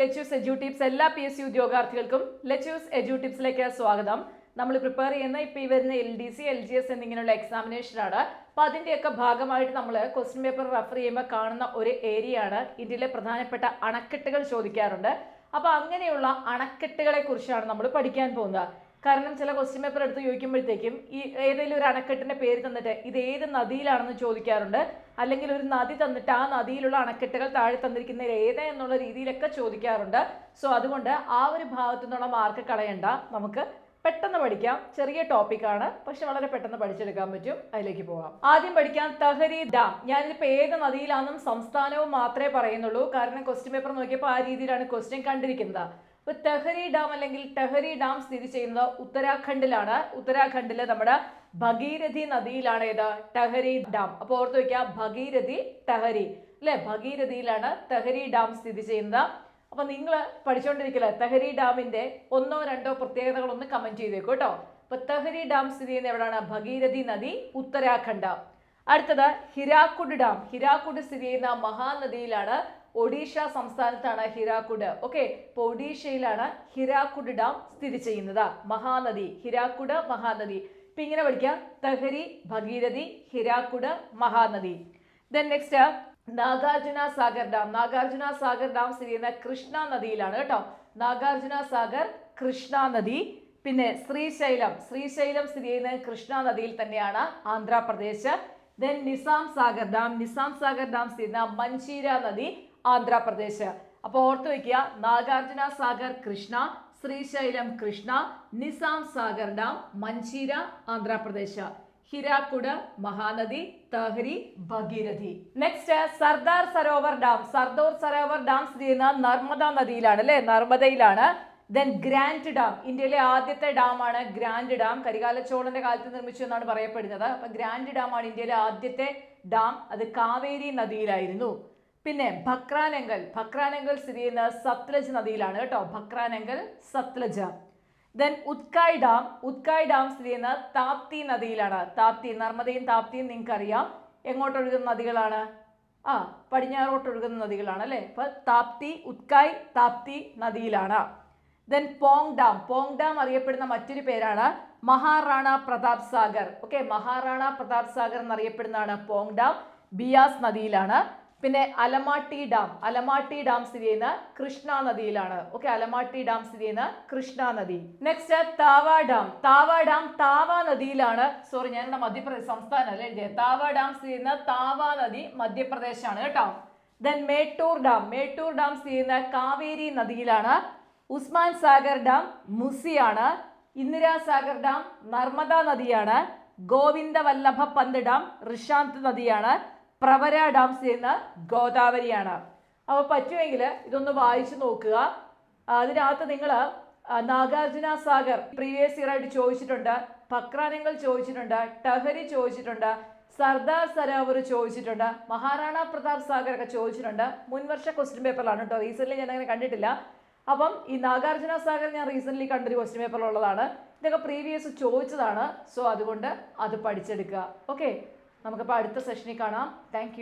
Lettuce edu tips എല്ലാ P S C ഉദ്യോഗാർത്ഥികൾക്കും Lechu's edu ടിപ്സിലേക്ക് സ്വാഗതം. നമ്മൾ പ്രിപ്പയർ ചെയ്യുന്ന ഇപ്പോൾ ഈ വരുന്ന L D C L G S എന്നിങ്ങനെയുള്ള എക്സാമിനേഷനാണ് അപ്പോൾ അതിന്റെയൊക്കെ ഭാഗമായിട്ട് നമ്മൾ ക്വസ്റ്റ്യൻ പേപ്പർ റെഫർ ചെയ്യുമ്പോൾ കാണുന്ന ഒരു ഏരിയ ആണ് ഇന്ത്യയിലെ പ്രധാനപ്പെട്ട അണക്കെട്ടുകൾ ചോദിക്കാറുണ്ട്. അപ്പോൾ അങ്ങനെയുള്ള അണക്കെട്ടുകളെ കുറിച്ചാണ് നമ്മൾ പഠിക്കാൻ പോകുന്നത്. കാരണം ചില ക്വസ്റ്റ്യൻ പേപ്പർ എടുത്ത് ചോദിക്കുമ്പോഴത്തേക്കും ഈ ഏതെങ്കിലും ഒരു അണക്കെട്ടിന്റെ പേര് തന്നിട്ട് ഇത് ഏത് നദിയിലാണെന്ന് ചോദിക്കാറുണ്ട്. അല്ലെങ്കിൽ ഒരു നദി തന്നിട്ട് ആ നദിയിലുള്ള അണക്കെട്ടുകൾ താഴെ തന്നിരിക്കുന്ന ഏത് എന്നുള്ള രീതിയിലൊക്കെ ചോദിക്കാറുണ്ട്. സോ അതുകൊണ്ട് ആ ഒരു ഭാഗത്തു നിന്നുള്ള മാർക്ക് കളയണ്ട. നമുക്ക് പെട്ടെന്ന് പഠിക്കാം. ചെറിയ ടോപ്പിക്കാണ് പക്ഷെ വളരെ പെട്ടെന്ന് പഠിച്ചെടുക്കാൻ പറ്റും. അതിലേക്ക് പോകാം. ആദ്യം പഠിക്കാം. തഹരി ഡാം ഞാനിപ്പോൾ ഏത് നദിയിലാണെന്നും സംസ്ഥാനവും മാത്രമേ പറയുന്നുള്ളൂ. കാരണം ക്വസ്റ്റ്യൻ പേപ്പർ നോക്കിയപ്പോൾ ആ രീതിയിലാണ് ക്വസ്റ്റ്യൻ കണ്ടിരിക്കുന്നത്. ഇപ്പൊ തെഹരി ഡാം അല്ലെങ്കിൽ ടെഹരി ഡാം സ്ഥിതി ചെയ്യുന്നത് ഉത്തരാഖണ്ഡിലാണ്. ഉത്തരാഖണ്ഡിലെ നമ്മുടെ ഭഗീരഥി നദിയിലാണ് ഏത്? ടെഹരി ഡാം. അപ്പൊ ഓർത്ത് വെക്കുക ഭഗീരഥി ടെഹരി അല്ലെ? ഭഗീരഥിയിലാണ് തെഹരി ഡാം സ്ഥിതി ചെയ്യുന്നത്. അപ്പൊ നിങ്ങൾ പഠിച്ചുകൊണ്ടിരിക്കില്ല തെഹരി ഡാമിന്റെ ഒന്നോ രണ്ടോ പ്രത്യേകതകൾ ഒന്ന് കമന്റ് ചെയ്തേക്കൂ കേട്ടോ. അപ്പോൾ തെഹരി ഡാം സ്ഥിതി ചെയ്യുന്ന എവിടെയാണ്? ഭഗീരഥി നദി ഉത്തരാഖണ്ഡ്. അടുത്തത് ഹിരാക്കുഡ് ഡാം. ഹിരാക്കുഡ് സ്ഥിതി ചെയ്യുന്ന മഹാനദിയിലാണ് ഒഡീഷ സംസ്ഥാനത്താണ് ഹിരാക്കുഡ്. ഓക്കെ ഇപ്പൊ ഒഡീഷയിലാണ് ഹിരാക്കുഡ് ഡാം സ്ഥിതി ചെയ്യുന്നത്. മഹാനദി ഹിരാക്കുഡ് മഹാനദി. ഇപ്പൊ ഇങ്ങനെ പഠിക്കാം. Tehri Bhagirathi Hirakud Mahanadi. Then next Nagarjuna Sagar dam. Nagarjuna Sagar dam സ്ഥിതി ചെയ്യുന്ന കൃഷ്ണ നദിയിലാണ് കേട്ടോ. നാഗാർജുന സാഗർ കൃഷ്ണ നദി പിന്നെ ശ്രീശൈലം. ശ്രീശൈലം സ്ഥിതി ചെയ്യുന്നത് കൃഷ്ണ നദിയിൽ തന്നെയാണ് Andhra Pradesh. Then Nizam Sagar dam. Nizam Sagar dam സ്ഥിതി ചെയ്യുന്ന മഞ്ചീര നദി ആന്ധ്രാപ്രദേശ്. അപ്പോൾ ഓർത്തു വയ്ക്കുക Nagarjuna Sagar Krishna Srisailam Krishna Nizam Sagar dam Manjira Andhra Pradesh. Hirakud Mahanadi Tehri Bhagirathi. Next Sardar Sarovar dam. Sardar Sarovar dam സ്ഥിതി ചെയ്യുന്ന നർമ്മദ നദിയിലാണ് അല്ലേ? നർമ്മദയിലാണ്. Then grand dam. ഇന്ത്യയിലെ ആദ്യത്തെ ഡാമാണ് ഗ്രാൻഡ് ഡാം. കരികാല ചോളന്റെ കാലത്ത് നിർമ്മിച്ചു എന്നാണ് പറയപ്പെടുന്നത്. അപ്പൊ ഗ്രാൻഡ് ആണ് ഇന്ത്യയിലെ ആദ്യത്തെ ഡാം. അത് കാവേരി നദിയിലായിരുന്നു. പിന്നെ ഭക്രാനങ്കൽ. ഭക്രാനങ്കൽ സ്ഥിതി ചെയ്യുന്ന സത്ലജ് നദിയിലാണ് കേട്ടോ. Bhakra Nangal Sutlej. Then Ukai dam Ukai dam സ്ഥിതി ചെയ്യുന്ന താപ്തി നദിയിലാണ്. താപ്തി നർമ്മദയും താപ്തിയും നിങ്ങൾക്ക് അറിയാം എങ്ങോട്ട് ഒഴുകുന്ന നദികളാണ്? ആ പടിഞ്ഞാറോട്ടൊഴുകുന്ന നദികളാണ് അല്ലേ? അപ്പൊ Tapti Ukai Tapti നദിയിലാണ്. Then Pong dam Pong dam അറിയപ്പെടുന്ന മറ്റൊരു പേരാണ് മഹാറാണ പ്രതാപ് സാഗർ. ഓക്കെ മഹാറാണ പ്രതാപ് സാഗർ എന്നറിയപ്പെടുന്നതാണ് പോങ് ഡാം ബിയാസ് നദിയിലാണ്. പിന്നെ അലമാട്ടി ഡാം. അലമാട്ടി ഡാം സ്ഥിതി ചെയ്യുന്ന കൃഷ്ണ നദിയിലാണ്. ഓക്കെ അലമാട്ടി ഡാം സ്ഥിതി ചെയ്യുന്ന കൃഷ്ണ നദി. Next Tawa dam. Tawa dam Tawa നദിയിലാണ്. Sorry ഞാൻ എന്താ മധ്യപ്രദേശ് സംസ്ഥാനം അല്ലേ എഴുതിയത്. താവ ഡാം സ്ഥിതി ചെയ്യുന്ന താവ നദി മധ്യപ്രദേശാണ് കേട്ടോ. Then Mettur dam. Mettur dam സ്ഥിതി ചെയ്യുന്ന കാവേരി നദിയിലാണ്. ഉസ്മാൻ സാഗർ ഡാം മുസിയാണ്. ഇന്ദിരാ സാഗർ ഡാം നർമ്മദ നദിയാണ്. ഗോവിന്ദ വല്ലഭ പന്ത് ഡാം ഋഷാന്ത് നദിയാണ്. പ്രവര ഡാം സ്ഥിതി ചെയ്യുന്ന ഗോദാവരിയാണ്. അപ്പോൾ പറ്റുമെങ്കിൽ ഇതൊന്ന് വായിച്ചു നോക്കുക. അതിനകത്ത് നിങ്ങൾ നാഗാർജുന സാഗർ പ്രീവിയസ് ഇയർ ആയിട്ട് ചോദിച്ചിട്ടുണ്ട് പക്രാനങ്ങൾ ചോദിച്ചിട്ടുണ്ട് ടഹരി ചോദിച്ചിട്ടുണ്ട് സർദാർ സരോവർ ചോദിച്ചിട്ടുണ്ട് മഹാറാണ പ്രതാപ് സാഗർ ഒക്കെ ചോദിച്ചിട്ടുണ്ട്. മുൻവർഷ ക്വസ്റ്റ്യൻ പേപ്പറിലാണ് കേട്ടോ. റീസെന്റ് ഞാൻ അങ്ങനെ കണ്ടിട്ടില്ല. അപ്പം ഈ നാഗാർജുന സാഗർ ഞാൻ റീസെന്റ് കണ്ടൊരു ക്വസ്റ്റ്യൻ പേപ്പറിലുള്ളതാണ് ഇതൊക്കെ പ്രീവിയസ് ചോദിച്ചതാണ്. സോ അതുകൊണ്ട് അത് പഠിച്ചെടുക്കുക. ഓക്കെ നമുക്കിപ്പോൾ അടുത്ത സെഷനിൽ കാണാം. താങ്ക്